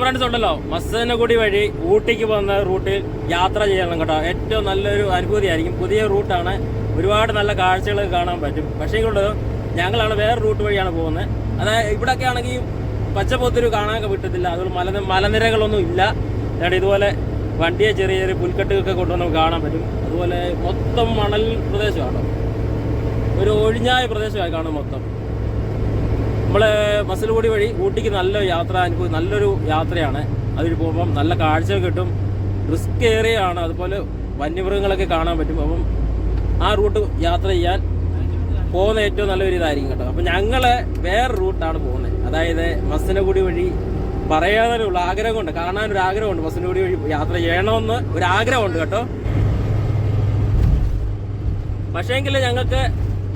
Friends ഉണ്ടല്ലോ. കൂടി വഴി ഊട്ടിക്ക് പോകുന്ന റൂട്ടിൽ യാത്ര ചെയ്യണം കേട്ടോ. ഏറ്റവും നല്ലൊരു അനുഭൂതിയായിരിക്കും. പുതിയ റൂട്ടാണ്. ഒരുപാട് നല്ല കാഴ്ചകൾ കാണാൻ പറ്റും. പക്ഷേ ഇവിടെ ഞങ്ങളാണ് വേറെ റൂട്ട് വഴിയാണ് പോകുന്നത്. അതായത് ഇവിടെയൊക്കെ ആണെങ്കിൽ പച്ചപ്പൊത്തിരി കാണാനൊക്കെ പറ്റത്തില്ല. അതുപോലെ മല മലനിരകളൊന്നും ഇല്ല. എന്നിട്ട് ഇതുപോലെ വണ്ടിയെ ചെറിയ ചെറിയ പുൽക്കെട്ടുകളൊക്കെ കൊണ്ടുവന്ന് കാണാൻ പറ്റും. അതുപോലെ മൊത്തം മണൽ പ്രദേശമാണ്. ഒരു ഒഴിഞ്ഞായ പ്രദേശമായി കാണും മൊത്തം. നമ്മൾ മസിലുകൂടി വഴി ഊട്ടിക്ക് നല്ല യാത്ര അനുഭവം നല്ലൊരു യാത്രയാണ്. അതിൽ പോകുമ്പം നല്ല കാഴ്ച കിട്ടും. റിസ്ക് ഏറിയാണ് അതുപോലെ വന്യമൃഗങ്ങളൊക്കെ കാണാൻ പറ്റും. അപ്പം ആ റൂട്ട് യാത്ര ചെയ്യാൻ പോകുന്ന ഏറ്റവും നല്ലൊരു ഇതായിരിക്കും കേട്ടോ. അപ്പം ഞങ്ങൾ വേറെ റൂട്ടാണ് പോകുന്നത്. അതായത് മസിനഗുടി വഴി പറയാനുള്ള ആഗ്രഹമുണ്ട്. കാണാനൊരു ആഗ്രഹമുണ്ട് മസിനഗുടി വഴി യാത്ര ചെയ്യണമെന്ന് ഒരു ആഗ്രഹമുണ്ട് കേട്ടോ. പക്ഷേങ്കിൽ ഞങ്ങൾക്ക്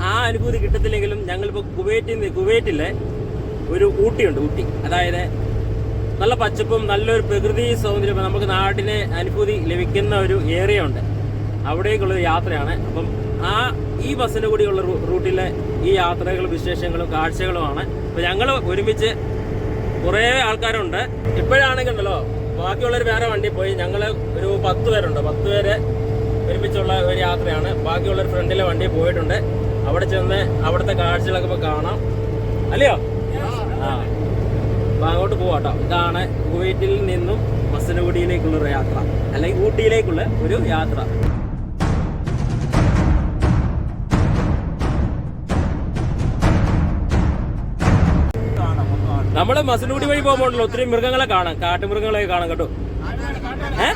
ആ അനുഭൂതി കിട്ടത്തില്ലെങ്കിലും ഞങ്ങളിപ്പോൾ കുവൈറ്റിൽ നിന്ന് കുവൈറ്റിലെ ഒരു ഊട്ടിയുണ്ട് ഊട്ടി. അതായത് നല്ല പച്ചപ്പും നല്ലൊരു പ്രകൃതി സൗന്ദര്യം നമുക്ക് നാടിനെ അനുഭൂതി ലഭിക്കുന്ന ഒരു ഏരിയ ഉണ്ട് അവിടേക്കുള്ള ഒരു യാത്രയാണ്. അപ്പം ആ ഈ ബസ്സിന്റെ കൂടിയുള്ള റൂട്ടിലെ ഈ യാത്രകളും വിശേഷങ്ങളും കാഴ്ചകളുമാണ്. അപ്പൊ ഞങ്ങൾ ഒരുമിച്ച് കുറേ ആൾക്കാരുണ്ട്. ഇപ്പോഴാണെങ്കിൽ ബാക്കിയുള്ളവർ വേറെ വണ്ടി പോയി. ഞങ്ങൾ ഒരു പത്ത് പേരുണ്ട്. പത്ത് പേര് ഒരുമിച്ചുള്ള ഒരു യാത്രയാണ്. ബാക്കിയുള്ളവർ ഫ്രണ്ടിലെ വണ്ടി പോയിട്ടുണ്ട്. അവിടെ ചെന്ന് അവിടുത്തെ കാഴ്ചകളൊക്കെ കാണാം. അല്ലയോ? അപ്പൊ അങ്ങോട്ട് പോവാട്ടോ ഇതാണ് കുവൈറ്റിൽ നിന്നും മസനഗുഡിയിലേക്കുള്ള ഒരു യാത്ര. അല്ലെങ്കിൽ ഊട്ടിയിലേക്കുള്ള ഒരു യാത്ര. നമ്മൾ മസനൂടി വഴി പോകുമ്പോഴല്ലോ ഒത്തിരി മൃഗങ്ങളെ കാണാം. കാട്ടുമൃഗങ്ങളെ കാണാം കേട്ടോ. ഏ?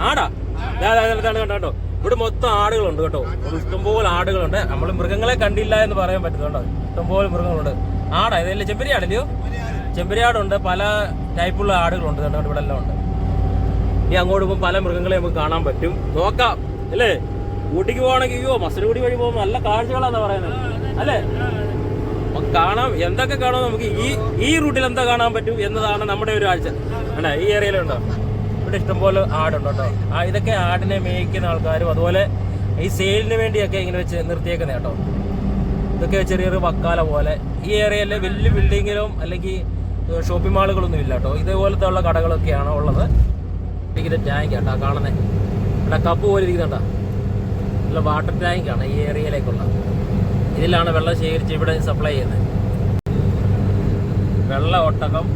ആടാ. കേട്ടോ ഇവിടെ മൊത്തം ആടുകളുണ്ട് കേട്ടോ. ഇഷ്ടംപോലെ ആടുകളുണ്ട്. നമ്മൾ മൃഗങ്ങളെ കണ്ടില്ല എന്ന് പറയാൻ പറ്റുന്നുണ്ടോ ഇഷ്ടംപോലെ മൃഗങ്ങളുണ്ട്. ആടാ ഇതല്ലേ ചെമ്പരിയാടല്ലയോ ചെമ്പരിയാടുണ്ട് പല ടൈപ്പുള്ള ആടുകളുണ്ട്. കണ്ടോ ഇവിടെ എല്ലാം ഉണ്ട്. ഇനി അങ്ങോട്ട് പോകുമ്പോൾ പല മൃഗങ്ങളെ നമുക്ക് കാണാൻ പറ്റും. നോക്കാം അല്ലേ? ഊട്ടിക്ക് പോകണമെങ്കിൽ അയ്യോ മസനഗുടി വഴി പോകുമ്പോൾ നല്ല കാഴ്ചകളാന്നാ പറയുന്നത്. അല്ലേ? കാണാം എന്തൊക്കെ കാണാം നമുക്ക് ഈ ഈ റൂട്ടിൽ എന്താ കാണാൻ പറ്റും എന്നതാണ് നമ്മുടെ ഒരു ആഴ്ച. അല്ലേ ഈ ഏരിയയിലുണ്ടോ ഇവിടെ ഇഷ്ടംപോലെ ആടുണ്ട് കേട്ടോ. ആ ഇതൊക്കെ ആടിനെ മേയ്ക്കുന്ന ആൾക്കാരും അതുപോലെ ഈ സെയിലിന് വേണ്ടിയൊക്കെ ഇങ്ങനെ വെച്ച് നിർത്തിയേക്കുന്ന കേട്ടോ. ഇതൊക്കെ ചെറിയൊരു വക്കാല പോലെ. ഈ ഏരിയയിലെ വലിയ ബിൽഡിങ്ങിലും അല്ലെങ്കിൽ ഷോപ്പിംഗ് മാളുകളൊന്നും ഇല്ല കേട്ടോ ഇതേപോലത്തെ ഉള്ള കടകളൊക്കെയാണ് ഉള്ളത്. ഇത് ടാങ്ക് കേട്ടോ കാണുന്നത് ഇവിടെ കപ്പ് പോലെ ഇരിക്കുന്നുണ്ടോ നല്ല വാട്ടർ ടാങ്കാണ് ഈ ഏരിയയിലേക്കുള്ള. ഇതിലാണ് വെള്ളം ശേഖരിച്ച് ഇവിടെ സപ്ലൈ ചെയ്യുന്നത് വെള്ള ഒട്ടകം.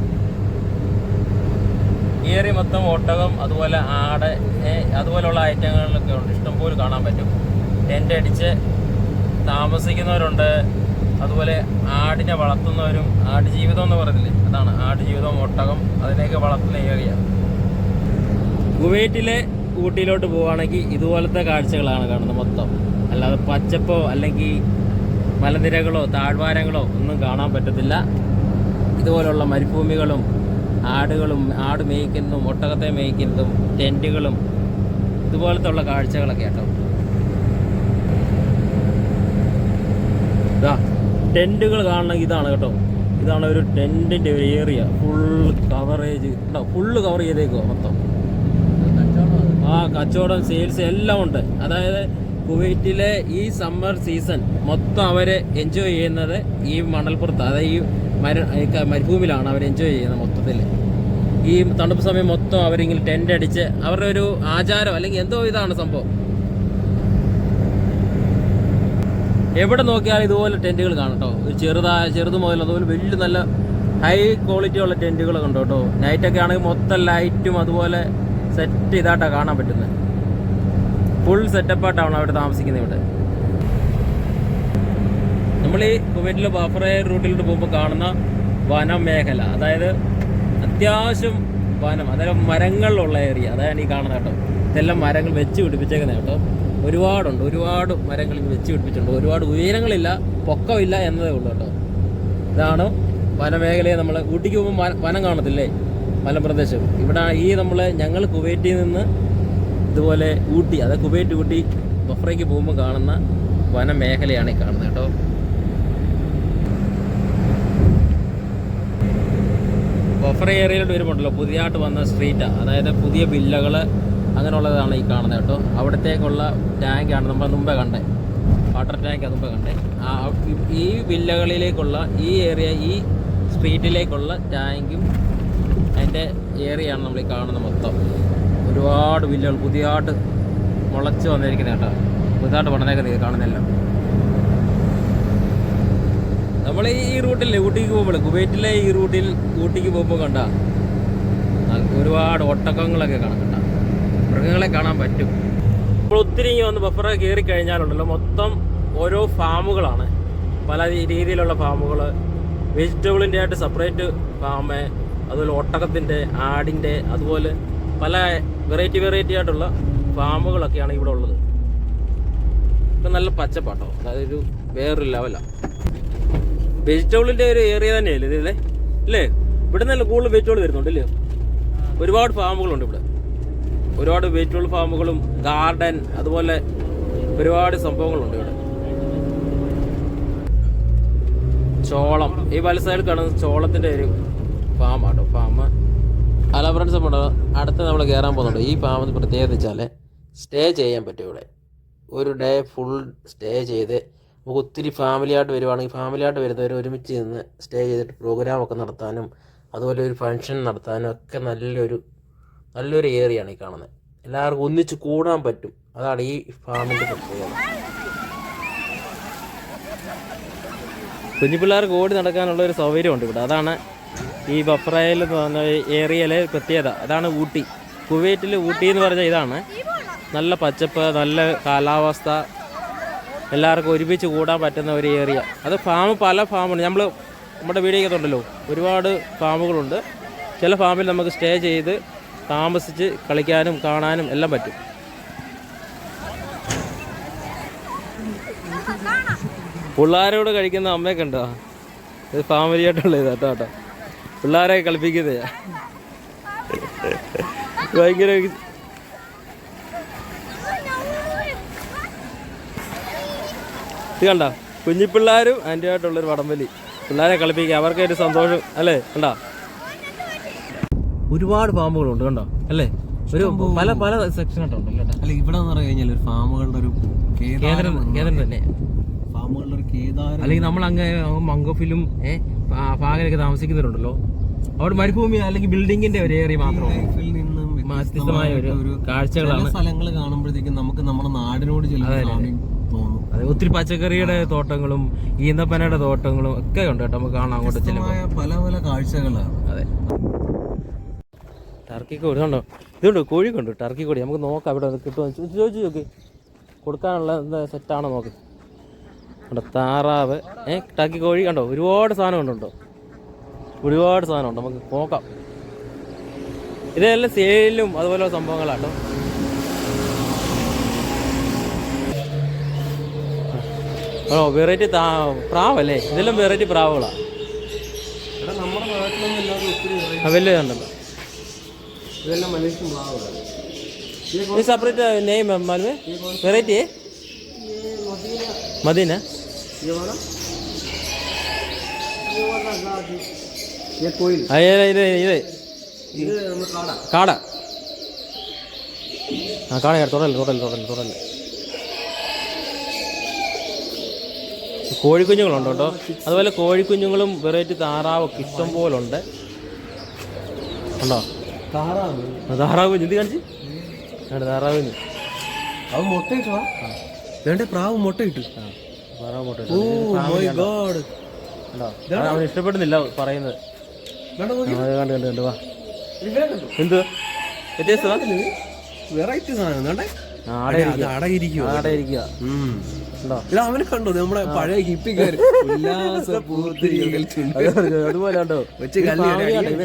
ഏരിയ മൊത്തം ഒട്ടകം അതുപോലെ ആട് അതുപോലെയുള്ള ഐറ്റങ്ങളിലൊക്കെ ഉണ്ട്. ഇഷ്ടംപോലെ കാണാൻ പറ്റും. ടെന്റ് അടിച്ച് താമസിക്കുന്നവരുണ്ട്. അതുപോലെ ആടിനെ വളർത്തുന്നവരും ആട് ജീവിതം എന്ന് പറയുന്നില്ലേ അതാണ് ആട് ജീവിതം ഒട്ടകം. അതിനെയൊക്കെ വളർത്തുന്ന ഏരിയ. കുവൈറ്റിലെ ഊട്ടിയിലോട്ട് പോവുകയാണെങ്കിൽ ഇതുപോലത്തെ കാഴ്ചകളാണ് കാണുന്നത് മൊത്തം. അല്ലാതെ പച്ചപ്പോ അല്ലെങ്കിൽ മലനിരകളോ താഴ്വാരങ്ങളോ ഒന്നും കാണാൻ പറ്റത്തില്ല. ഇതുപോലുള്ള മരുഭൂമികളും ആടുകളും ആട് മേയ്ക്കുന്നതും ഒട്ടകത്തെ മേയ്ക്കുന്നതും ടെന്റുകളും ഇതുപോലത്തെ ഉള്ള കാഴ്ചകളൊക്കെ കേട്ടോ ഇതാ ടെന്റുകൾ കാണണം ഇതാണ് കേട്ടോ. ഇതാണ് ഒരു ടെന്റിന്റെ ഒരു ഏരിയ ഫുൾ കവറേജ് ഉണ്ടോ ഫുള്ള് കവർ ചെയ്തേക്കുവാ മൊത്തം. ആ കച്ചവടം സെയിൽസ് എല്ലാം ഉണ്ട്. അതായത് കുവൈറ്റിലെ ഈ സമ്മർ സീസൺ മൊത്തം അവർ എൻജോയ് ചെയ്യുന്നത് ഈ മണൽപ്പുറത്ത് അതായത് ഈ മര മരുഭൂമിയിലാണ് അവർ എൻജോയ് ചെയ്യുന്നത് മൊത്തത്തിൽ. ഈ തണുപ്പ് സമയം മൊത്തം അവരിങ്ങനെ ടെന്റ് അടിച്ച് അവരുടെ ഒരു ആചാരം അല്ലെങ്കിൽ എന്തോ ഇതാണ് സംഭവം. എവിടെ നോക്കിയാലും ഇതുപോലെ ടെന്റുകൾ കാണും കേട്ടോ ചെറുതായ ചെറുത് മുതൽ അതുപോലെ വലിയ നല്ല ഹൈ ക്വാളിറ്റി ഉള്ള ടെന്റുകളൊക്കെ ഉണ്ടോ കേട്ടോ നൈറ്റൊക്കെ ആണെങ്കിൽ മൊത്തം ലൈറ്റും അതുപോലെ സെറ്റ് ഇതായിട്ടാണ് കാണാൻ പറ്റുന്നത്. ഫുൾ സെറ്റപ്പായിട്ടാണ് അവിടെ താമസിക്കുന്നത് ഇവിടെ. നമ്മൾ ഈ കുവൈറ്റിലെ ബഫറ റൂട്ടിലോട്ട് പോകുമ്പോൾ കാണുന്ന വനമേഖല. അതായത് അത്യാവശ്യം വനം അതായത് മരങ്ങളിലുള്ള ഏരിയ അതാണ് ഈ കാണുന്നത് കേട്ടോ. ഇതെല്ലാം മരങ്ങൾ വെച്ച് പിടിപ്പിച്ചേക്കുന്നത് കേട്ടോ. ഒരുപാടുണ്ട്. ഒരുപാട് മരങ്ങൾ ഇങ്ങനെ വെച്ച് പിടിപ്പിച്ചിട്ടുണ്ട്. ഒരുപാട് ഉയരങ്ങളില്ല പൊക്കമില്ല എന്നതേ ഉള്ളൂ കേട്ടോ. ഇതാണ് വനമേഖലയെ നമ്മൾ ഊട്ടിക്ക് പോകുമ്പോൾ വനം കാണത്തില്ലേ? മലപ്രദേശം ഇവിടെ ഈ നമ്മൾ ഞങ്ങൾ കുവൈറ്റിൽ നിന്ന് ഇതുപോലെ ഊട്ടി അതായത് കുവൈറ്റ് ഊട്ടി ബഫ്രയ്ക്ക് പോകുമ്പോൾ കാണുന്ന വനമേഖലയാണ് ഈ കാണുന്നത് കേട്ടോ. ബഫർ ഏരിയയിലോട്ട് വരുമ്പോണ്ടല്ലോ പുതിയതായിട്ട് വന്ന സ്ട്രീറ്റാണ് അതായത് പുതിയ വില്ലകൾ അങ്ങനെയുള്ളതാണ് ഈ കാണുന്നത് കേട്ടോ. അവിടത്തേക്കുള്ള ടാങ്കാണ് നമ്മൾ മുമ്പേ കണ്ടേ. വാട്ടർ ടാങ്ക് മുമ്പേ കണ്ടേ. ആ ഈ- വില്ലകളിലേക്കുള്ള ഈ ഏരിയ ഈ സ്ട്രീറ്റിലേക്കുള്ള ടാങ്കും അതിന്റെ ഏരിയയാണ് നമ്മൾ ഈ കാണുന്നത് മൊത്തം. ഒരുപാട് വില്ലകൾ പുതിയതായിട്ട് മുളച്ച് വന്നിരിക്കുന്നത് കേട്ടോ. പുതുതായിട്ട് പണിതേക്കുന്നത് കാണുന്നില്ല നമ്മൾ ഈ റൂട്ടിൽ ഊട്ടിക്ക് പോകുമ്പോൾ കുവൈറ്റിലെ ഈ റൂട്ടിൽ ഊട്ടിക്ക് പോകുമ്പോൾ കണ്ട? ഒരുപാട് ഒട്ടകങ്ങളൊക്കെ കാണാം മൃഗങ്ങളെ കാണാൻ പറ്റും. ഇപ്പോൾ ഒത്തിരി വന്ന് ബഫറ കയറി കഴിഞ്ഞാലുണ്ടല്ലോ മൊത്തം ഓരോ ഫാമുകളാണ്. പല രീതിയിലുള്ള ഫാമുകൾ. വെജിറ്റബിളിന്റെ ആയിട്ട് സെപ്പറേറ്റ് ഫാം അതുപോലെ ഒട്ടകത്തിന്റെ ആടിന്റെ അതുപോലെ പല വെറൈറ്റി വെറൈറ്റി ആയിട്ടുള്ള ഫാമുകളൊക്കെയാണ് ഇവിടെ ഉള്ളത്. ഇപ്പം നല്ല പച്ചപ്പാട്ടോ. ഒരു വേറൊരു ലെവലാണ് വെജിറ്റബിളിന്റെ ഒരു ഏരിയ തന്നെയല്ലേ ഇതല്ലേ അല്ലേ? ഇവിടെ നല്ല കൂടുതൽ വെജിറ്റബിൾ വരുന്നുണ്ട് അല്ലേ ഒരുപാട് ഫാമുകളുണ്ട് ഇവിടെ. ഒരുപാട് വെജിറ്റബിൾ ഫാമുകളും ഗാർഡൻ അതുപോലെ ഒരുപാട് സംഭവങ്ങളുണ്ട് ഇവിടെ. ചോളം. ഈ വല സൈഡിൽ കാണുന്ന ചോളത്തിന്റെ ഒരു ഫാമാട്ടോ ഫാം. അല്ല ഫ്രണ്ട്സ് നമ്മുടെ അടുത്ത് നമ്മൾ കയറാൻ പോകുന്നുണ്ട്. ഈ ഫാമിന് പ്രത്യേകത വെച്ചാൽ സ്റ്റേ ചെയ്യാൻ പറ്റും ഇവിടെ. ഒരു ഡേ ഫുൾ സ്റ്റേ ചെയ്ത് നമുക്ക് ഒത്തിരി ഫാമിലി ആയിട്ട് വരുവാണെങ്കിൽ ഫാമിലി ആയിട്ട് വരുന്നവർ ഒരുമിച്ച് നിന്ന് സ്റ്റേ ചെയ്തിട്ട് പ്രോഗ്രാം ഒക്കെ നടത്താനും അതുപോലെ ഒരു ഫങ്ഷൻ നടത്താനും ഒക്കെ നല്ലൊരു നല്ലൊരു ഏറിയാണ് ഈ കാണുന്നത് എല്ലാവർക്കും ഒന്നിച്ച് കൂടാൻ പറ്റും. അതാണ് ഈ ഫാമിന്റെ പ്രത്യേകത. കുഞ്ഞു പിള്ളേർക്ക് ഓടി നടക്കാനുള്ള ഒരു സൗകര്യമുണ്ട് ഇവിടെ. അതാണ് ഈ ബഫ്രയിൽ എന്ന് ഏരിയയിലെ പ്രത്യേകത. അതാണ് ഊട്ടി. കുവൈറ്റിൽ ഊട്ടി എന്ന് പറഞ്ഞാൽ ഇതാണ്. നല്ല പച്ചപ്പ് നല്ല കാലാവസ്ഥ. എല്ലാവർക്കും ഒരുമിച്ച് കൂടാൻ പറ്റുന്ന ഒരു ഏരിയ അത് ഫാം പല ഫാമുണ്ട് നമ്മൾ നമ്മുടെ വീടിനകത്തുണ്ടല്ലോ. ഒരുപാട് ഫാമുകളുണ്ട് ചില ഫാമിൽ നമുക്ക് സ്റ്റേ ചെയ്ത് താമസിച്ച് കളിക്കാനും കാണാനും എല്ലാം പറ്റും. പിള്ളേരോട് കഴിക്കുന്ന അമ്മയൊക്കെ ഉണ്ടോ ഇത് ഫാമിലി ആയിട്ടുള്ള ഇതാ കേട്ടോ കേട്ടോ. പിള്ളേരെ കളിപ്പിക്കുന്നേ ഭയങ്കര ഇത് കണ്ട? കുഞ്ഞിപ്പിള്ളേരും അതിന്റെ ആയിട്ടുള്ളൊരു വടംവലി. പിള്ളേരെ കളിപ്പിക്കുക. അവർക്കൊരു സന്തോഷം അല്ലേ? കണ്ട? ഒരുപാട് ഫാമുകളുണ്ട് കണ്ടോ? അല്ലേ? ഒരു പല. പല സെക്ഷൻ അല്ല ഇവിടെ എന്ന് പറഞ്ഞു കഴിഞ്ഞാൽ ഒരു ഫാമുകളുടെ ഒരു കേന്ദ്രം കേന്ദ്രം തന്നെ. ഫാമുകളുടെ ഒരു കേദാരം. അല്ലെങ്കിൽ നമ്മൾ അങ്ങ് മംഗോഫിലും ഏഹ് ഭാഗത്തൊക്കെ താമസിക്കുന്നവരുണ്ടല്ലോ. അവിടെ മരുഭൂമി അല്ലെങ്കിൽ ബിൽഡിങ്ങിന്റെ ഒരു ഏറിയ മാത്രമാണ് വ്യത്യസ്തമായ ഒരു കാഴ്ചകളാണ്. സ്ഥലങ്ങൾ കാണുമ്പോഴത്തേക്കും നമുക്ക് നമ്മുടെ നാടിനോട് തോന്നും. അതെ ഒത്തിരി പച്ചക്കറിയുടെ തോട്ടങ്ങളും ഈന്തപ്പനയുടെ തോട്ടങ്ങളും ഒക്കെ ഉണ്ട് കേട്ടോ നമുക്ക് കാണാൻ അങ്ങോട്ട് പല പല കാഴ്ചകളാണ്. അതെ. ടർക്കി കോഴി ഉണ്ടോ ഇതുണ്ട് കോഴി കണ്ടു ടർക്കി കോഴി നമുക്ക് നോക്കാം ഇവിടെ കിട്ടുമോ ചോദിച്ചു നോക്കി. കൊടുക്കാനുള്ള എന്താ സെറ്റാണോ നോക്ക്. കണ്ടോ താറാവ്. ഏ ടർക്കി കോഴി കണ്ടോ? ഒരുപാട് സാധനം ഉണ്ടോ? ഒരുപാട് സാധനം ഉണ്ട്. നമുക്ക് നോക്കാം. ഇതെല്ലാം സെയിലും അതുപോലെ സംഭവങ്ങളാട്ടോ ഓ വെറൈറ്റി താ പ്രാവല്ലേ? ഇതെല്ലാം വെറൈറ്റി പ്രാവുകളാണ് അവല്ലേ നമ്മുടെ ಇದೆಲ್ಲ ಮಲೇಷಿಯನ್ ಬ್ಲಾವ್ ಇದು ಸಪ್ರೇಟ್ ನೇಮ್ ಮಾಲ್ವೆ കാട. ആ കാട തുടരല്ല തുടരല്ല തുടരല്ല തുടരല്ല കോഴിക്കുഞ്ഞുങ്ങളുണ്ട് കേട്ടോ. അതുപോലെ കോഴിക്കുഞ്ഞുങ്ങളും വെറൈറ്റി താറാവൊക്കെ ഇഷ്ടം പോലുണ്ട്. ഉണ്ടോ? താറാവ്. കുഞ്ഞ് ഇത് കാണിച്ച്? ആണ് താറാവ് കുഞ്ഞ് അത് മുട്ടയിട്ടാ വേണ്ട പ്രാവ് മുട്ട ഓ മൈ ഗോഡ് അവൻ ഇഷ്ടപ്പെടുന്നില്ല പറയുന്നത്. കണ്ട് കണ്ട് കണ്ട് വാ. കണ്ടോ എന്ത്? വെറൈറ്റി സാധനം വേണ്ടേ? അവനെ കണ്ടോ നമ്മുടെ പഴയ ഹിപ്പിക്കാർ ഉല്ലാസ പൂത്തിരികൾ അതുപോലെ ഉണ്ടോ? വെച്ച് കല്ല്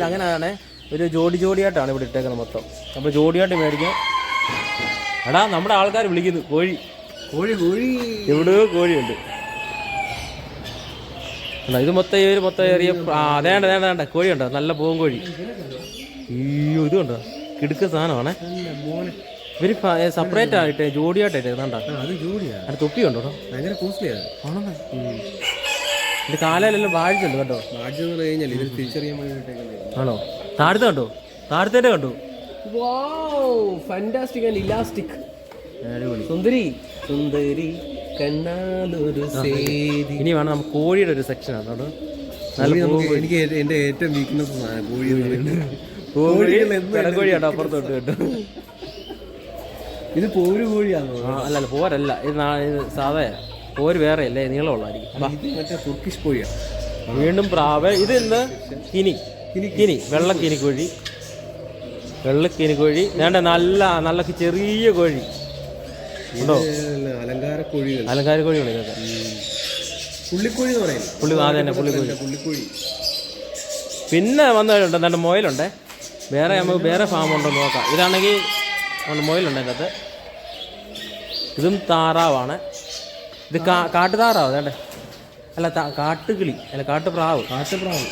അങ്ങനെയാണ് ഒരു ജോഡി ജോഡിയായിട്ടാണ് ഇവിടെ ഇട്ടേക്കുന്നത് മൊത്തം. നമ്മൾ ജോഡിയായിട്ട് മേടിക്കാം എടാ നമ്മുടെ ആൾക്കാർ വിളിക്കുന്നു. കോഴി. കോഴി കോഴി. എവിടെയോ കോഴിയുണ്ട്. ഇത് മൊത്തം ഒരു മൊത്തം ഏറിയ അതേണ്ട വേണ്ട വേണ്ട കോഴിയുണ്ടോ? നല്ല പൂവൻ കോഴി. അയ്യോ ഇത് കണ്ടോ? കിടുക്ക സാധനമാണേ. ഇവർ സെപ്പറേറ്റ് ആയിട്ട് ജോഡിയായിട്ടായിട്ട് കണ്ടോ അത് തൊപ്പിയുണ്ടോ കേട്ടോ ഭയങ്കര കോസ്റ്റ്ലിയാണ്. ഇത് കാലയിലെല്ലാം കേട്ടോ ബാഡ്ജ് എന്ന് പറഞ്ഞു കഴിഞ്ഞാൽ തിരിച്ചറിയാൻ ആണോ? താഴത്തെ കണ്ടോ? താഴത്തേന്റെ കണ്ടോ? ഫാന്റാസ്റ്റിക് ആൻഡ് ഇലാസ്റ്റിക് സുന്ദരി. സുന്ദരി കണ്ണാലൊരു ഇനി വേണം നമുക്ക് കോഴിയുടെ ഒരു സെക്ഷൻ നമുക്ക് എനിക്ക് എന്റെ ഏറ്റവും വീക്ക്നെസ് കോഴി അപ്പുറത്തോട്ട് കേട്ടോ. ഇത് പോര് കോഴിയാണോ? അല്ല അല്ല പോരല്ല. ഇത് സാധാ പോര് വേറെ അല്ലേ നീളമുള്ളതായിരിക്കും ഇത് മറ്റേ തുർക്കിഷ് കോഴിയാണ് വീണ്ടും പ്രാവ് ഇത് ഇന്ന് കിനി. കിനി വെള്ള കിനിക്കോഴി വെള്ള കിനിക്കോഴി വേണ്ട നല്ല നല്ല ചെറിയ കോഴി. ഉണ്ടോ? അലങ്കാര കോഴികൾ. അലങ്കാര കോഴി ഇതൊക്കെ. പുള്ളിക്കോഴി എന്ന് പറയുന്നത്. പുള്ളി ആ തന്നെ പുള്ളിക്കോഴി പുള്ളിക്കോഴി. പിന്നെ വന്നിട്ടുണ്ട് എന്താണ്ട് മൊയിലുണ്ട്. വേറെ നമുക്ക് വേറെ ഫാം ഉണ്ടോ നോക്കാം. ഇതാണെങ്കിൽ മൊയിലുണ്ട് അതിന്റെ അകത്ത് ഇതും താറാവാണ്. ഇത് കാ കാട്ടുതാറാവ്? അതേണ്ടേ. അല്ല കാട്ടുകിളി. അല്ല കാട്ടുപ്രാവ്. കാട്ടുപ്രാവ്.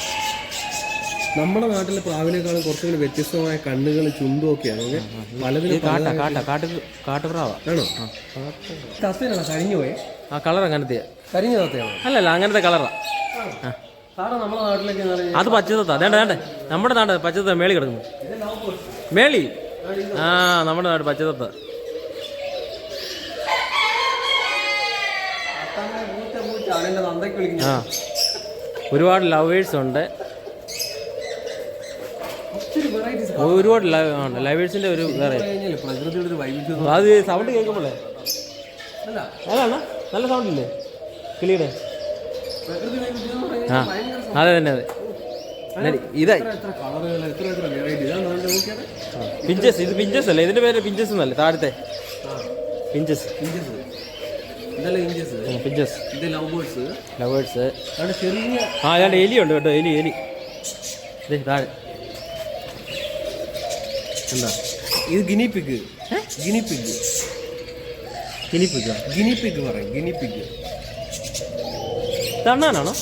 നമ്മുടെ നാട്ടിലെ പ്രാവിനേക്കാളും കുറച്ചുകൂടി വ്യത്യസ്തമായ കണ്ണുകൾ ചുണ്ടും ഒക്കെയാണ്. ഓക്കെ? പലതിനും ആണോ? തത്തയാണോ കരിഞ്ഞു പോയെ ആ കളർ അങ്ങനത്തെ കരിഞ്ഞ തത്തയാണോ അല്ലല്ല അങ്ങനത്തെ കളറാ. ആ. നമ്മുടെ നാട്ടിലേക്ക് അത് പച്ചത്തത്ത വേണ്ട വേണ്ട നമ്മുടെ നാട് പച്ചത്തത്ത മേളി കിടക്കുന്നു. മേളി? ആ നമ്മുടെ നാട് പച്ചത്തത്ത ഒരുപാട് ലവേഴ്സ് ഉണ്ട്. ഒരുപാട് ലൈവേഴ്സിന്റെ ഒരു വെറൈറ്റി അത് സൗണ്ട് കേൾക്കുമ്പോളേ. അതാണ്? നല്ല സൗണ്ട് ഇല്ലേ? കിളിയുടെ? ആ അതെ തന്നെ അതെ. ഇതാ. പിഞ്ചസ് ഇത് പിഞ്ചസ് അല്ലേ? ഇതിന്റെ പേര് പിഞ്ചസ് എന്നല്ലേ? താഴത്തെ. പിഞ്ചസ് പിഞ്ചസ് ലവേഴ്സ് ആ അയാളുടെ എലിയുണ്ട് കേട്ടോ എലി എലി. താഴെ. എന്താ? ഇത് ഗിനി പിഗ് ഗിനി പിഗ് കിനിപ്പിക്ക ഗിനി പിഗ് പറയും. ഗിനി പിഗ് തണ്ണാനാണോ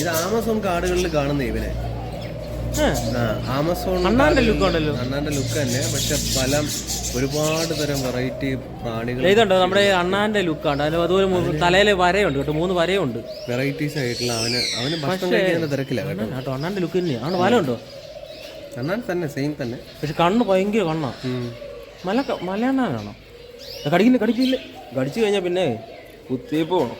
ഇത് ആമസോൺ കാടുകളിൽ കാണുന്ന ഇവനെ. ആമസോൺ അണ്ണാന്റെ ലുക്ക് ഉണ്ടല്ലോ അണ്ണാന്റെ ലുക്ക് തന്നെ. പക്ഷെ പല ഒരുപാട് തരം വെറൈറ്റി പ്രാണികൾ ഇതുണ്ട്. നമ്മുടെ അണ്ണാന്റെ ലുക്കാണ് അതിന് അതുപോലെ തലയിലെ വരയുണ്ട് കേട്ടോ. മൂന്ന് വരയുണ്ട്. വെറൈറ്റീസ് ആയിട്ടുള്ള അവന് അവന് ഭക്ഷണം കഴിക്കുന്ന തിരക്കില്ല കേട്ടോ. അണ്ണാന്റെ ലുക്ക് തന്നെയാണ് വല ഉണ്ടോ അണ്ണാൻ തന്നെ സെയിം തന്നെ പക്ഷെ കണ്ണ് ഭയങ്കര കണ്ണാ മല മല മലയണ്ണാനാണോ കടിക്കില്ല കടിക്കില്ല കടിച്ചു കഴിഞ്ഞാൽ പിന്നെ കുത്തിയപ്പ് പോകണം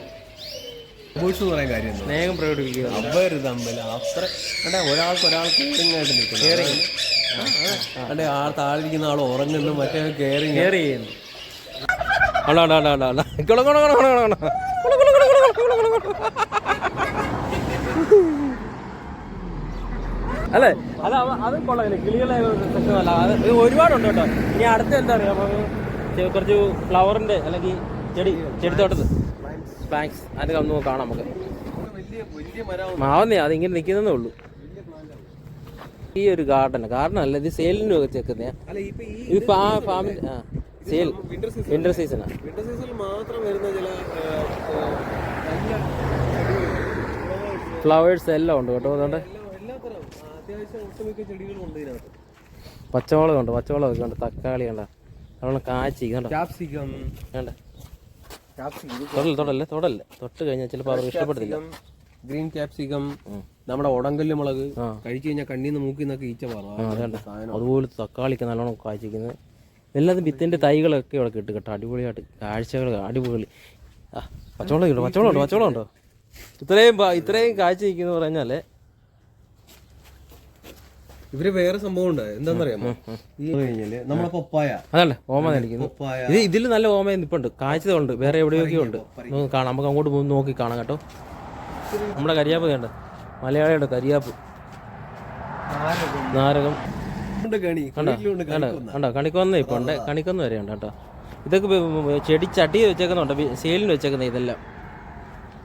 പറയാൻ കാര്യം സ്നേഹം പ്രകടിപ്പിക്കുക അവർ തമ്മിൽ അത്ര അതെ ഒരാൾക്ക് ഒരാൾ കെയറിംഗ് ആയിട്ട് നിൽക്കുന്നു അതെ ആ താഴെയിരിക്കുന്ന ആൾ ഉറങ്ങുന്നു മറ്റേ കേറി കെയർ ചെയ്യുന്നു അടാ അടാ അടാ ആണോ അല്ലേ? അത് അത് കൊള്ളാം. കിളികളെ പ്രശ്നമല്ല അത് ഇത് ഒരുപാടുണ്ട് കേട്ടോ. ഇനി അടുത്ത എന്താ പറയുക കുറച്ച് ഫ്ലവറിന്റെ അല്ലെങ്കിൽ ചെടി ചെടിത്തോട്ടത്ത്. പ്ലാങ്ക്സ് അതൊക്കെ ഒന്ന് കാണാം നമുക്ക്. വലിയ വലിയ മരം മാവുന്നേ അത് ഇങ്ങനെ നിൽക്കുന്നതേ ഉള്ളൂ. ഈ ഒരു ഗാർഡൻ ഗാർഡൻ അല്ല ഇത് സെയിലിന് അല്ല ഇപ്പൊ ഈ ഫാമിൽ ആ സെയിൽ വിന്റർ സീസൺ വിന്റർ സീസണാ വിന്റർ സീസണിൽ മാത്രം വരുന്ന ചില ഫ്ലവേഴ്സ് എല്ലാം ഉണ്ട് കേട്ടോ അതുകൊണ്ട് എല്ലാ എല്ലാത്തരം ആ, അത്യാവശ്യം ഒട്ടുമിക്ക ചെടികളും ഉണ്ട് ഇതിനകത്ത് പച്ചമുളക് ഉണ്ട് പച്ചമുളക് ഒക്കെ ഉണ്ട് തക്കാളി ഉണ്ട്. നമ്മൾ കാച്ചി കണ്ടോ? വേണ്ട തൊടല്ലേ തൊടല്ലേ തൊട്ട് കഴിഞ്ഞാൽ ചിലപ്പോൾ അവർ ഇഷ്ടപ്പെടുത്തില്ല ഗ്രീൻ ക്യാപ്സിക്കം നമ്മുടെ ഉടങ്കല്ല് മുളക് കഴിച്ചു കഴിഞ്ഞാൽ കണ്ണീന്ന് മൂക്കി നിന്നൊക്കെ ഈച്ച പറഞ്ഞു അതുപോലെ തക്കാളിക്ക് നല്ലോണം കാച്ചിക്കുന്നത് എല്ലാതും വിത്തിന്റെ തൈകളൊക്കെ ഇവിടെ കിട്ടും കേട്ടോ അടിപൊളിയായിട്ട്. കാഴ്ചകൾ അടിപൊളി. ആ പച്ചമുളക് കിട്ടും പച്ചമുളക് ഉണ്ടോ? പച്ചമുളക് ഉണ്ടോ? ഇത്രയും ഇത്രയും കാഴ്ച നിൽക്കുന്നു പറഞ്ഞാൽ ഇവർ വേറെ സംഭവം ഉണ്ട്. എന്താണെന്നറിയാമോ? ഈ കഴിഞ്ഞാൽ നമ്മളെ പപ്പായ. അതല്ലേ? ഓമ നടിക്കുന്നു പപ്പായ. ഇത് ഇതിൽ നല്ല ഓമ നിപ്പുണ്ട് കാഴ്ചതുണ്ട് വേറെ എവിടെയൊക്കെ ഉണ്ട്. നമുക്ക് കാണാം. നമുക്ക് അങ്ങോട്ട് പോയി നോക്കി കാണാം കേട്ടോ. നമ്മുടെ കരിയാപ്പ് കണ്ട്? മലയാളിയുടെ കരിയാപ്പ്. നാരകം. കണ്ട? കണിക്കൊന്ന. ഇപ്പൊ ഉണ്ട്. കണിക്കൊന്ന വരെ ഉണ്ട് കേട്ടോ. ഇതൊക്കെ ചെടി ചട്ടി വെച്ചേക്കുന്നുണ്ട്. സെയിലിന് വെച്ചേക്കുന്ന ഇതെല്ലാം.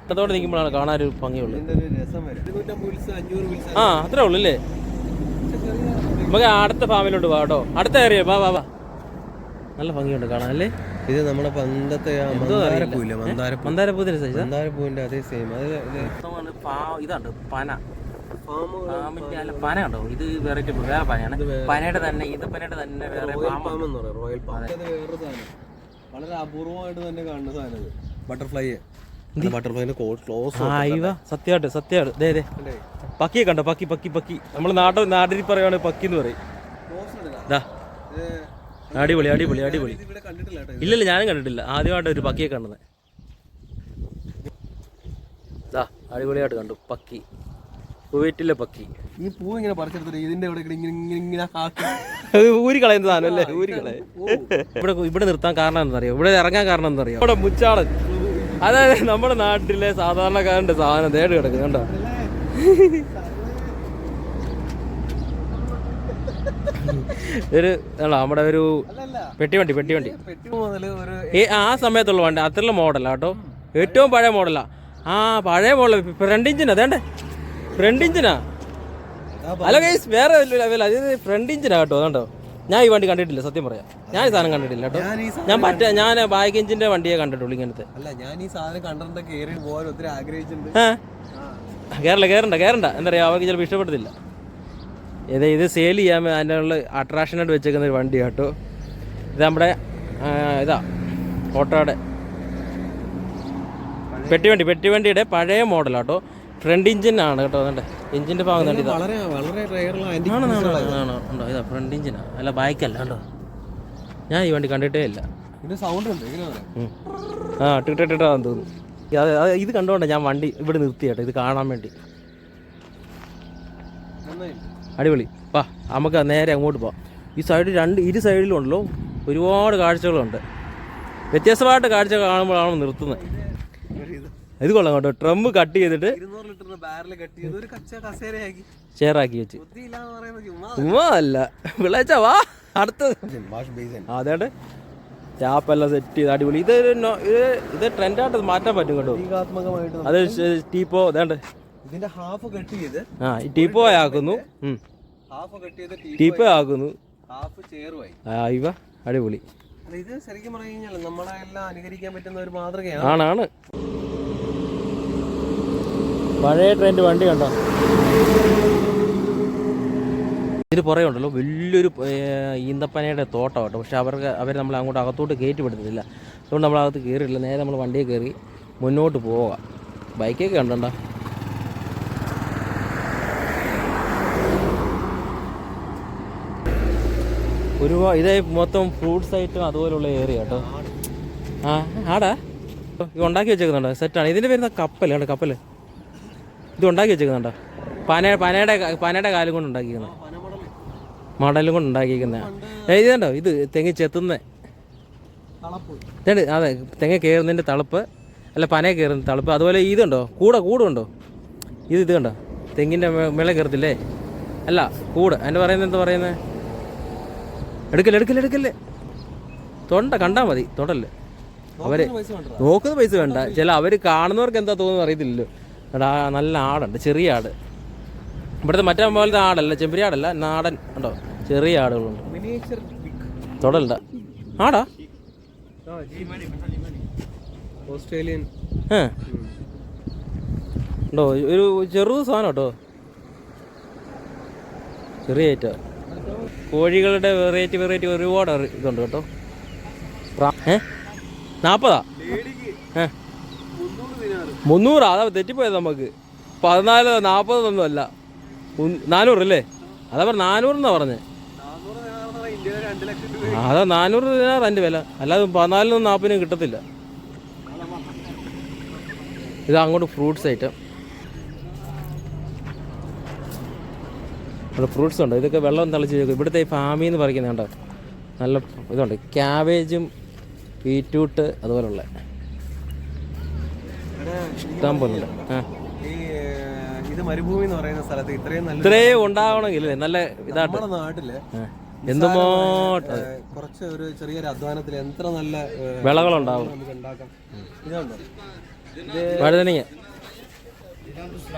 ഇട്ടത്തോടെ നിൽക്കുമ്പോഴാണ് കാണാൻ ഒരു ഭംഗിയുള്ളൂ രസം വരും. ഇരുന്നൂറ്റമ്പത് വിൽസ് അഞ്ഞൂറ് വിൽസ് ആ അത്രേ ഉള്ളൂ അല്ലേ? നമുക്ക് അടുത്ത ഫാമിലോട്ട് വാ കേട്ടോ. അടുത്ത ഏറിയ വാ വാ വാ. നല്ല ഭംഗിയുണ്ട് കാണാൻ അല്ലേ? ഇത് നമ്മുടെ പണ്ടത്തെ മന്ദാരപ്പൂവിന്റെ സൈസ് മന്ദാരപ്പൂവിന്റെ അതേ സെയിം അത് ഇതുണ്ട് പന. ഫാം പാമ്പിന്റെ പന കണ്ടോ? ഇത് വെറൈറ്റി വേറെ പനയാണ്. പനയുടെ തന്നെ ഇത് പനയുടെ തന്നെ വേറെ പാമ്പ്. റോയൽ പാം അത്. വളരെ അപൂർവമായിട്ട് തന്നെ കാണുന്ന സാധനം ഇത്. ബട്ടർഫ്ലൈ സത്യമായിട്ട് സത്യമായിട്ട്. ദേ ദേ. പക്കിയെ കണ്ടോ പക്കി പക്കി പക്കി. നമ്മൾ നാട്ട നാട്ടിൽ പറയുവാണെങ്കിൽ പക്കി എന്ന് പറയും. അടിപൊളി അടിപൊളി അടിപൊളി. ഇല്ലല്ല ഞാനും കണ്ടിട്ടില്ല. ആദ്യമായിട്ട് ഒരു പക്കിയെ കണ്ടത്. ദാ അടിപൊളിയായിട്ട് കണ്ടു. പക്കി. കുവൈറ്റിലെ പക്കി. ഈ പൂ ഇങ്ങനെ പറിച്ചെടുത്തിട്ട് ഇതിന്റെ ഇവിടെ ഇങ്ങനെ ഊരി കളയുന്ന സാധനം അല്ലേ ഊരി കളയും. ഇവിടെ ഇവിടെ നിർത്താൻ കാരണം അറിയോ ഇവിടെ ഇറങ്ങാൻ കാരണം അറിയോ ഇവിടെ മുച്ചാടൻ അതായത് നമ്മുടെ നാട്ടിലെ സാധാരണക്കാരന്റെ സാധനം തേടി കിടക്കുന്നു കണ്ടോ? ഒരു നമ്മുടെ ഒരു പെട്ടിവണ്ടി പെട്ടിവണ്ടി. ആ സമയത്തുള്ള വണ്ടി അത്രയുള്ള മോഡലാ കേട്ടോ. ഏറ്റവും പഴയ മോഡലാ ആ. പഴയ മോഡൽ ഫ്രണ്ട് ഇഞ്ചിനാ അതേണ്ടേ ഫ്രണ്ട് ഇഞ്ചിനാ അല്ല ഗൈസ് വേറെ ഫ്രണ്ട് ഇഞ്ചിനാ കേട്ടോ അതുകൊണ്ടോ ഞാൻ ഈ വണ്ടി കണ്ടിട്ടില്ല സത്യം പറയാ. ഞാൻ ഈ സാധനം കണ്ടിട്ടില്ല കേട്ടോ. ഞാൻ മറ്റേ ഞാൻ ബൈക്ക് എഞ്ചിന്റെ വണ്ടിയെ കണ്ടിട്ടുള്ളൂ ഇങ്ങനത്തെ. അല്ല ഞാൻ ഈ സാധനം കണ്ടിട്ട് കയറി പോകാൻ ഒത്തിരി ആഗ്രഹിച്ചിട്ടുണ്ട്. കയറണ്ട കയറണ്ട എന്താ പറയുക അവർക്ക് ചിലപ്പോൾ ഇഷ്ടപ്പെടത്തില്ല ഇത് ഇത് സെയിൽ ചെയ്യാൻ അതിനുള്ള അട്രാക്ഷനായിട്ട് വെച്ചേക്കുന്ന ഒരു വണ്ടി കേട്ടോ. ഇത് നമ്മുടെ ഇതാ ഓട്ടോയുടെ പെട്ടിവണ്ടി പെട്ടിവണ്ടിയുടെ പഴയ മോഡലാട്ടോ ഫ്രണ്ട് ഇഞ്ചിൻ ആണ് കേട്ടോ അതെ എഞ്ചിന്റെ ഭാഗം കണ്ട് ഇതാ വളരെ വളരെ ഇതാ ഫ്രണ്ട് എഞ്ചിനാ അല്ല ബൈക്കല്ല കേട്ടോ ഞാൻ ഈ വണ്ടി കണ്ടിട്ടേ ഇല്ല സൗണ്ട് ഉണ്ട്. ആ. ടിട്ടാന്ന് തോന്നുന്നു ഇത് കണ്ടുകൊണ്ടാണ് ഞാൻ വണ്ടി ഇവിടെ നിർത്തി കേട്ടോ ഇത് കാണാൻ വേണ്ടി അടിപൊളി വാ നമുക്ക് നേരെ അങ്ങോട്ട് പോവാം ഈ സൈഡിൽ രണ്ട് ഇരു സൈഡിലും ഉണ്ടല്ലോ ഒരുപാട് കാഴ്ചകളുണ്ട് വ്യത്യസ്തമായിട്ട് കാഴ്ച കാണുമ്പോഴാണ് നിർത്തുന്നത് ഇത് കൊള്ളാം കേട്ടോ. ട്രംപ് കട്ട് ചെയ്തിട്ട് ചേറാക്കി ലിറ്ററിന് ബാരൽ കെട്ടി ചെയ്ത് ഒരു കച്ച കസേരയാക്കി. ഷെയറാക്കി വെച്ച്. ഉമ്മല്ല ചുമ്മാ അല്ല. വിളച്ച വാ അടുത്തത് അതേണ്ട്. ടാപ്പെല്ലാം സെറ്റ് ചെയ്ത് അടിപൊളി. ഇത് ഇത് ട്രെൻഡായിട്ട് മാറ്റാൻ പറ്റും കേട്ടോ. അത് ടീപ്പോ അതേണ്ട്. ഇതിന്റെ ഹാഫ് കട്ട് ചെയ്ത് ആ ഈ ടീപ്പോ ആക്കുന്നു. ഹാഫ് കട്ട് ചെയ്ത് ടീപ്പോ ആക്കുന്നു. ഹാഫ് ചെയറുമായി ആ ഇവ അടിപൊളി. ഇത് ശരിക്കും പറഞ്ഞു കഴിഞ്ഞാൽ നമ്മളെ എല്ലാം അനുകരിക്കാൻ പറ്റുന്ന ഒരു മാതൃകയാണ്. ആണാണ് പഴയ ട്രെൻഡ് വണ്ടി കണ്ടോ? ഇതിന് പുറകെ ഉണ്ടല്ലോ വലിയൊരു ഈന്തപ്പനയുടെ തോട്ടം കേട്ടോ. പക്ഷെ അവർക്ക് അവർ നമ്മൾ അങ്ങോട്ട് അകത്തോട്ട് കയറ്റി വിടുന്നില്ല. അതുകൊണ്ട് നമ്മൾ അകത്ത് കയറിയില്ല നേരെ നമ്മൾ വണ്ടിയിൽ കയറി മുന്നോട്ട് പോവുക. ബൈക്കൊക്കെ ഉണ്ടോ ഒരുപാട് ഇതേ മൊത്തം ഫ്രൂട്ട്സ് ഐറ്റം അതുപോലുള്ള ഏരിയ കേട്ടോ. ആ ആടാ. ഉണ്ടാക്കി വെച്ചേക്കുന്നുണ്ടോ? സെറ്റാണ് ഇതിന്റെ പേരുന്ന കപ്പൽ കേട്ടോ കപ്പൽ ഇത് ഉണ്ടാക്കി വെച്ചേക്കുന്നുണ്ടോ? പന പനയുടെ പനയുടെ കാലം കൊണ്ട് ഉണ്ടാക്കിയിരിക്കുന്നത് മടലും കൊണ്ട് ഉണ്ടാക്കിയിരിക്കുന്നത് എഴുതിയുണ്ടോ കണ്ടോ ഇത് തെങ്ങ് ചെത്തുന്ന. അതെ തെങ്ങ കയറുന്നതിന്റെ തളുപ്പ് അല്ല പന കയറുന്ന തളുപ്പ്. അതുപോലെ ഇതുണ്ടോ? കൂടെ കൂടുണ്ടോ? ഇത് ഇത് കണ്ടോ? തെങ്ങിന്റെ മേളെ കയറത്തില്ലേ? അല്ല കൂട്. എന്റെ പറയുന്നത് എന്താ പറയുന്നത് എടുക്കല്ലേ എടുക്കല്ലേ എടുക്കല്ലേ തൊണ്ട കണ്ടാൽ മതി തൊടല്ലേ അവർ നോക്കുന്ന പൈസ വേണ്ട. ചില അവർ കാണുന്നവർക്ക് എന്താ തോന്നുന്നു അറിയത്തില്ലല്ലോ. എടാ നല്ല ആടുണ്ട് ചെറിയ ആട്. ഇവിടുത്തെ മറ്റേ പോലത്തെ ആടല്ല ചെമ്പരി ആടല്ല നാടൻ ഉണ്ടോ? ചെറിയ ആടുകളുണ്ട്. തൊടലുണ്ട ആടാ? ഓസ്ട്രേലിയൻ ഉണ്ടോ? ഒരു ചെറു സാധനം കേട്ടോ ചെറിയ ഐറ്റം. കോഴികളുടെ വെറൈറ്റി വെറൈറ്റി ഒരുപാട് ഇതുണ്ട് കേട്ടോ. ഏ? നാൽപ്പതാ മുന്നൂറാ അതാ തെറ്റിപ്പോയത് നമുക്ക്. പതിനാല് നാൽപ്പതൊന്നും അല്ല. നാനൂറ് അല്ലേ? അതാ പറഞ്ഞ നാനൂറെന്നാ പറഞ്ഞത് അതാ നാനൂറ് ദിനാറ് അതിന്റെ വില. അല്ലാതെ പതിനാലിനും നാൽപ്പതിനും കിട്ടത്തില്ല. ഇത് അങ്ങോട്ട് ഫ്രൂട്ട്സ് ഐറ്റം ഇവിടെ ഫ്രൂട്ട്സ് ഉണ്ട്. ഇതൊക്കെ വെള്ളം തളിച്ച് വെക്കും. ഇവിടുത്തെ ഈ ഫാമിൽ നിന്ന് പറിക്കുന്ന കണ്ടോ? നല്ല ഇതുണ്ട്. ക്യാബേജും ബീറ്റ്റൂട്ട് അതുപോലുള്ള. ഇഷ്ടം പോലെ ഇത് മരുഭൂമി എന്ന് പറയുന്ന സ്ഥലത്ത് ഇത്രയും നല്ല ഇത്രയും ഉണ്ടാവണമെങ്കിൽ നല്ല ഇതായിട്ട് നമ്മുടെ നാട്ടിൽ ആ. കുറച്ച് ഒരു ചെറിയൊരു അധ്വാനത്തിൽ എത്ര നല്ല വിളകളുണ്ടാവും. നമുക്ക് ഉണ്ടാക്കാം. ഇതുണ്ടോ. ഇത് വഴുതനങ്ങ.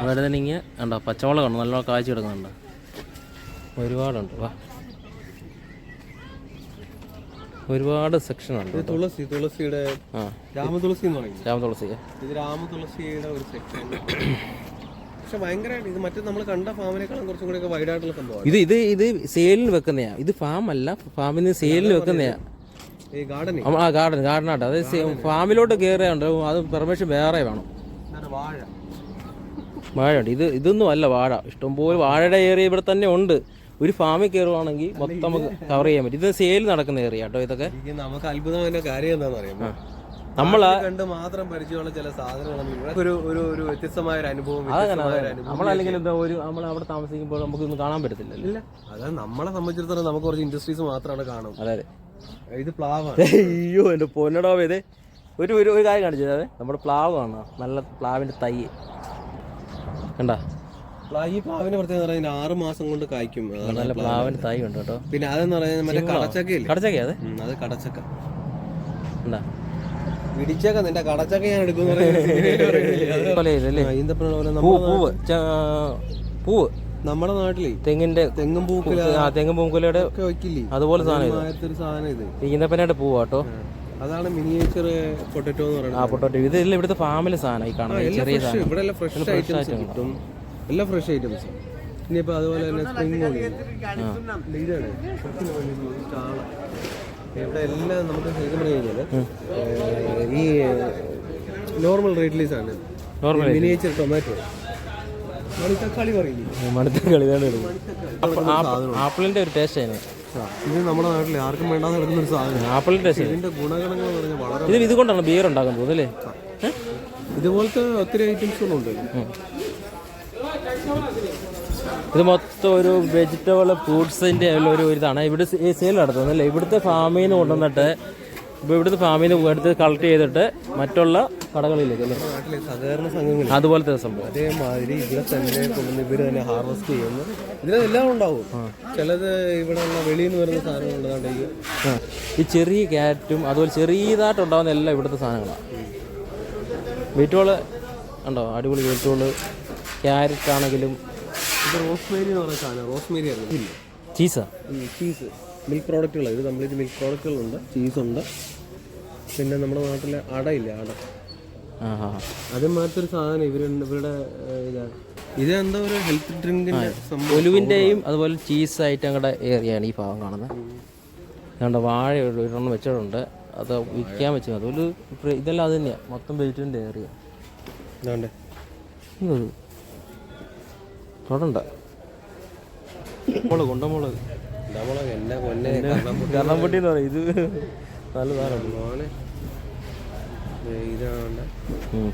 വഴുതനങ്ങ ഉണ്ടോ പച്ചമുളക് നല്ല നല്ലോണം കാഴ്ച എടുക്കുന്നുണ്ട് ഒരുപാടുണ്ട്. വാ. ഒരുപാട് സെക്ഷൻ ഉണ്ട് ഇത് തുളസി തുളസിയുടെ രാമതുളസി എന്ന് പറയുന്നത്. രാമതുളസി ഇത് രാമതുളസിയുടെ ഒരു സെക്ഷൻ പക്ഷെ ഭയങ്കരമായിട്ട് ഇത് മറ്റേ നമ്മൾ കണ്ട ഫാമിനേക്കാളും കുറച്ചും കൂടി ഒക്കെ വൈഡായിട്ടുള്ള സംഭവമാണ്. ഇത് ഇത് ഇത് സെയിലിന് വെക്കുന്നയാ. ഇത് ഫാം അല്ല ഈ ഗാർഡനിങ് നമ്മ- ആ ഗാർഡൻ ഗാർഡനാട്ടോ അത് സെ- ഫാമിലോട്ട് കയറിയുണ്ട് അത് പെർമിഷൻ വേറെ വേണം. വാഴ. ഉണ്ട് ഇത് ഇതൊന്നും അല്ല വാഴ. ഇഷ്ടംപോലെ വാഴയുടെ ഏരിയ ഇവിടെ തന്നെ ഉണ്ട്. ഒരു ഫാമിൽ കയറുവാണെങ്കിൽ മൊത്തം നമുക്ക് കവർ ചെയ്യാൻ പറ്റും. ഇത് സെയിൽ നടക്കുന്ന ഏറിയ കേട്ടോ ഇതൊക്കെ? നമുക്ക് അത്ഭുതമായ കാര്യം എന്താണെന്ന് അറിയാമോ? നമ്മൾ കണ്ട് മാത്രം പരിചയമുള്ള ചില സാധനങ്ങളാണ്. ഇവിടെ ഒരു ഒരു ഒരു വ്യത്യസ്തമായ ഒരു അനുഭവം നമ്മളല്ലെങ്കിൽ എന്താ ഒരു നമ്മൾ അവിടെ താമസിക്കുമ്പോൾ നമുക്കൊന്നും കാണാൻ പറ്റത്തില്ല അതായത് നമ്മളെ സംബന്ധിച്ചിടത്തോളം നമുക്ക് കുറച്ച് ഇൻഡസ്ട്രീസ് മാത്രമാണ് കാണും. അതെ ഇത് പ്ലാവ് അയ്യോ എന്റെ പൊന്നടോ ഇത്. ഒരു ഒരു കാര്യം കാണിച്ചത് അതെ നമ്മുടെ പ്ലാവ് കാണാം നല്ല പ്ലാവിന്റെ തൈ. കണ്ട? ഈ പ്ലാവിന്റെ പ്രത്യേകത പറഞ്ഞാൽ ആറ് മാസം കൊണ്ട് കായ്ക്കും. നല്ല പ്ലാവ്. പ്ലാവിന്റെ തൈ ഉണ്ട് കേട്ടോ. പിന്നെ അതെന്ന് പറയുന്നത് മറ്റേ കടച്ചക്കയില്ലേ? കടച്ചക്ക അതെ? അത് കടച്ചക്ക. എന്താ? പിടിച്ചക്ക നിന്റെ കടച്ചക്ക ഞാൻ എടുക്കുന്നു പൂവ്. നമ്മുടെ നാട്ടിലെ തെങ്ങിന്റെ തെങ്ങും പൂക്കുല തെങ്ങും പൂക്കുലയുടെ ഒക്കെ വെക്കില്ലേ അതുപോലെ സാധനം സാധനം ഇത്. ഈന്തപ്പനയുടെ പൂവ് കേട്ടോ. അതാണ് മിനിയേച്ചർ പൊട്ടറ്റോ എന്ന് പറയുന്നത്. ആ ഇത് എല്ലാം ഇവിടുത്തെ ഫാമിലി സാധനം ഈ കാണുന്നത് ചെറിയ സാധനം. ഇവിടെ ഫ്രഷ് ഐറ്റംസ് കിട്ടും. എല്ലാം ഫ്രഷ് ഐറ്റംസ് ഇനിയിപ്പോൾ അതുപോലെ തന്നെ സ്പ്രിംഗ് ഇതാണ്. ചാള. ഇവിടെ എല്ലാം നമുക്ക് ശരിക്കും പറഞ്ഞു കഴിഞ്ഞാൽ ഈ നോർമൽ റേറ്റ്ലീസ് ആണ്. നോർമൽ മിനിയേച്ചർ ടൊമാറ്റോ മണിത്തക്കാളി പറയില്ലേ? ആപ്പിളിന്റെ ഒരു ടേസ്റ്റ് ആണ്. ഇത് നമ്മുടെ നാട്ടിൽ ആർക്കും വേണ്ടാന്ന് കിടക്കുന്ന ഒരു സാധനം. ആപ്പിളിന്റെ ടേസ്റ്റ് ഇതിന്റെ ഗുണഗണങ്ങൾ പറഞ്ഞാൽ വളരെ ഇത് ഇതുകൊണ്ടാണ് ബിയർ ഉണ്ടാക്കുന്നത് അല്ലേ? ഇതുപോലത്തെ ഒത്തിരി ഐറ്റംസുകളുണ്ട് ഇത് മൊത്തം ഒരു വെജിറ്റബിൾ ഫ്രൂട്ട്സിന്റെ ഒരു ഒരു ഇതാണ്. ഇവിടെ സെയിൽ നടത്തുന്നത് അല്ലേ? ഇവിടുത്തെ ഫാമിൽ നിന്ന് കൊണ്ടുവന്നിട്ട് ഇപ്പൊ ഇവിടുത്തെ ഫാമിൽ നിന്ന് എടുത്ത് കളക്ട് ചെയ്തിട്ട് മറ്റുള്ള കടകളിലേക്ക് അല്ലേ? സഹകരണ സംഘങ്ങൾ. അതുപോലത്തെ സംഭവം. അതേമാതിരി ഇവിടെ തന്നെ കൊണ്ടുവന്ന് ഇവർ തന്നെ ഹാർവെസ്റ്റ് ചെയ്യുന്നു. ഇതിലെല്ലാം ഉണ്ടാവും. ചിലത് ഇവിടെ ഉള്ള വെളിയിൽ നിന്ന് വരുന്ന സാധനങ്ങൾ ഉണ്ടാകും ഈ ചെറിയ ക്യാരറ്റും അതുപോലെ ചെറിയതായിട്ട് ഉണ്ടാവുന്ന എല്ലാം ഇവിടുത്തെ സാധനങ്ങളാണ്. വീറ്റോൾ ഉണ്ടോ? അടിപൊളി വീറ്റോൾ ക്യാരറ്റ് ആണെങ്കിലും ഇത് റോസ്മേരി എന്ന് സാധനം റോസ്മേരി ചീസാ? ചീസ്. മിൽക്ക് പ്രോഡക്റ്റുകൾ ഇത് കംപ്ലീറ്റ് മിൽക്ക് പ്രോഡക്റ്റുകളുണ്ട് ചീസുണ്ട്. പിന്നെ നമ്മുടെ നാട്ടിലെ അടയില്ല അട. ആ അതുമാത്തൊരു സാധനം ഇവർ ഇവരുടെ ഇതാണ് ഇത്. എന്താ ഒരു ഹെൽത്ത് ഡ്രിങ്കിന്റെ സംഭവം? ഒലുവിന്റെയും അതുപോലെ ചീസ് ആയിട്ട് ഞങ്ങളുടെ ഏറിയാണ് ഈ ഭാഗം കാണുന്നത് ഞങ്ങളുടെ വാഴ ഒരു- ഒരെണ്ണം വെച്ചിട്ടുണ്ട്. അത് വിൽക്കാൻ വെച്ചത് അതുപോലെ ഇതെല്ലാം അത് തന്നെയാണ് മൊത്തം വെജിറ്റബിളിന്റെ ഏറിയ. ഇതാണ്ട്. തൊടണ്ട മുളക് കൊണ്ടമുളക് മുളക് എന്നെ പൊന്നെ കർണംപൊട്ടി എന്ന് പറയും. ഇത് നല്ല സാധനമാണ് ഇതാണ്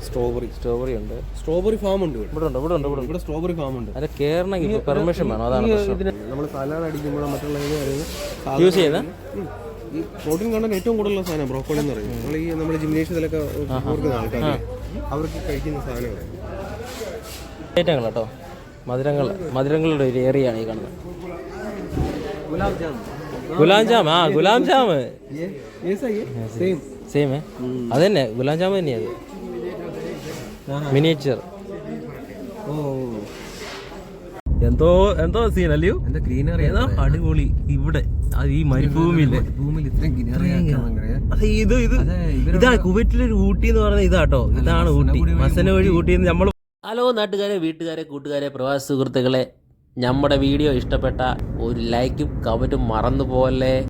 സ്ട്രോബെറി സ്ട്രോബെറി ഉണ്ട് സ്ട്രോബെറി ഫാം ഉണ്ട്. ഇവിടെ ഉണ്ട് ഇവിടെ. ഉണ്ട് ഇവിടെ ഇവിടെ സ്ട്രോബെറി ഫാം ഉണ്ട്. അത് കയറണമെങ്കിൽ പെർമിഷൻ വേണം. അതാണ് നമ്മൾ സലാഡ് അടിക്കുമ്പോൾ മറ്റുള്ള യൂസ് ചെയ്യുന്ന ഈ പ്രോട്ടീൻ കണ്ടന്റ് ഏറ്റവും കൂടുതലുള്ള സാധനം ബ്രോക്കോളി എന്ന് പറയും. നമ്മൾ ഈ നമ്മുടെ ജിംനേഷ്യത്തിലൊക്കെ ഓർക്കുന്ന ആൾക്കാർ അവർക്ക് കഴിക്കുന്ന സാധനങ്ങളാണ് കേട്ടോ. മധുരങ്ങൾ മധുരങ്ങളുടെ ഒരു ഏറിയാണ് ഈ കാണുന്നത്. ഗുലാം ജാം ആ ഗുലാം ജാം. സെയിം അത് തന്നെ ഗുലാം ജാം തന്നെയാണ് മിനിയേച്ചർ ഓ. എന്തോ എന്തോ സീൻ അല്ലയോ? എന്താ ഗ്രീനറി ഏതാ അടിപൊളി ഇവിടെ. അത് ഈ മരുഭൂമിയില്ലേ അത് ഇത് ഇത്. ഇതാ കുവൈറ്റിലെ ഒരു ഊട്ടി എന്ന് പറയുന്നത് ഇതാട്ടോ. ഇതാണ് ഊട്ടി. മസന വഴി ഊട്ടി. നമ്മൾ ഹലോ നാട്ടുകാരെ വീട്ടുകാരെ കൂട്ടുകാരെ പ്രവാസി സുഹൃത്തുക്കളെ. നമ്മുടെ വീഡിയോ ഇഷ്ടപ്പെട്ട ഒരു ലൈക്കും കമന്റും മറന്നു പോലെ